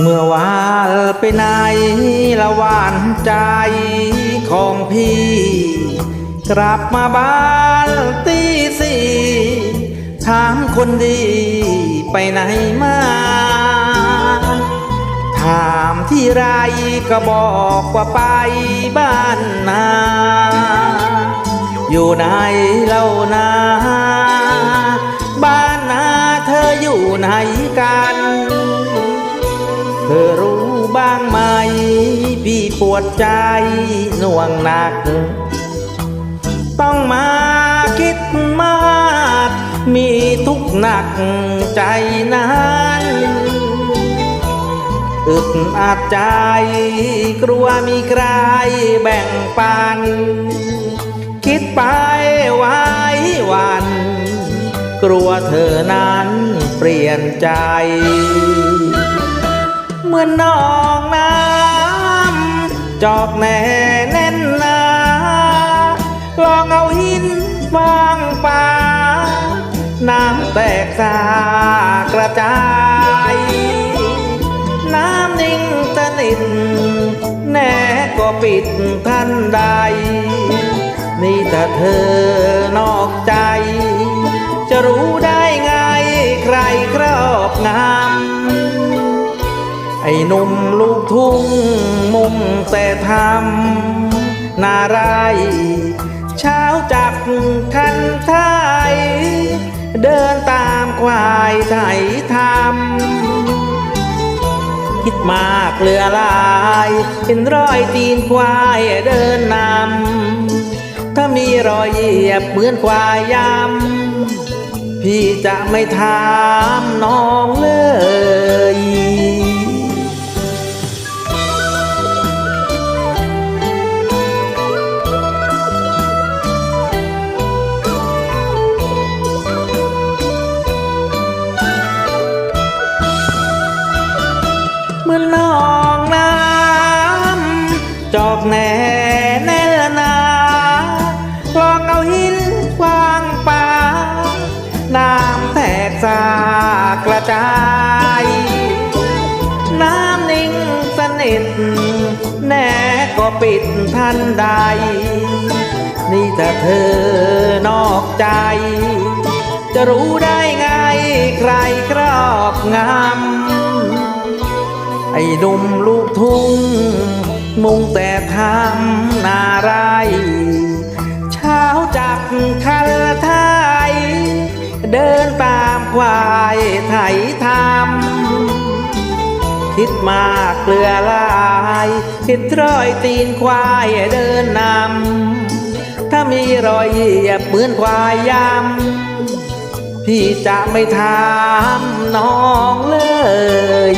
เมื่อวานไปไหนละหวานใจของพี่ กลับมาบ้านตีสี่ถามคนดีไปไหนมา ถามที่ไรก็บอกว่าไปบ้านนา อยู่ไหนเล่านา บ้านนาเธออยู่ไหนกันางไหม พี่ปวดใจหน่วงหนัก ต้องมาคิดมาก มีทุกข์หนักใจนั้นอึดอัดใจ กลัวมีใครแบ่งปัน คิดไปไว้วัน กลัวเธอนั้นเปลี่ยนใจ เหมือนนองน้ำจอกแน่แน่นหนาลองเอาหินวางปาน้ำแตกสากระจาย น้ำนิ่งสนิทแน่ก็ปิดทันใด นี่ถ้าเธอนอกใจ จะรู้ได้ไงใครครอบงำ ไอ้หนุ่มลูกทุ่งมุ่งแต่ทำนาไรายเช้าจับคันไทย เดินตามควายไถทำคิดมากเหลือลายเห็นรอยตีนควายเดินนำ ถ้ามีรอยเหยียบเหมือนควายยำพี่จะไม่ถามน้องเลย เหมือนนองน้ำจอกแน่แน่ละนาลองเอาหินควางปาน้ำแตกสากระจาย น้ำนิ่งสนิทแน่ก็ปิดทันใด นี่ถ้าเธอนอกใจ จะรู้ได้ไงใครครอบงำ ไอ้หนุ่มลูกทุ่ง มุ่งแต่ทำนาไร เช้าจับคันไทย เดินตามควายไถทำคิดมากเกลือลาย คิดรอยตีนควายเดินนำ ถ้ามีรอยเหยียบเหมือนควายยำพี่จะไม่ถามน้องเลย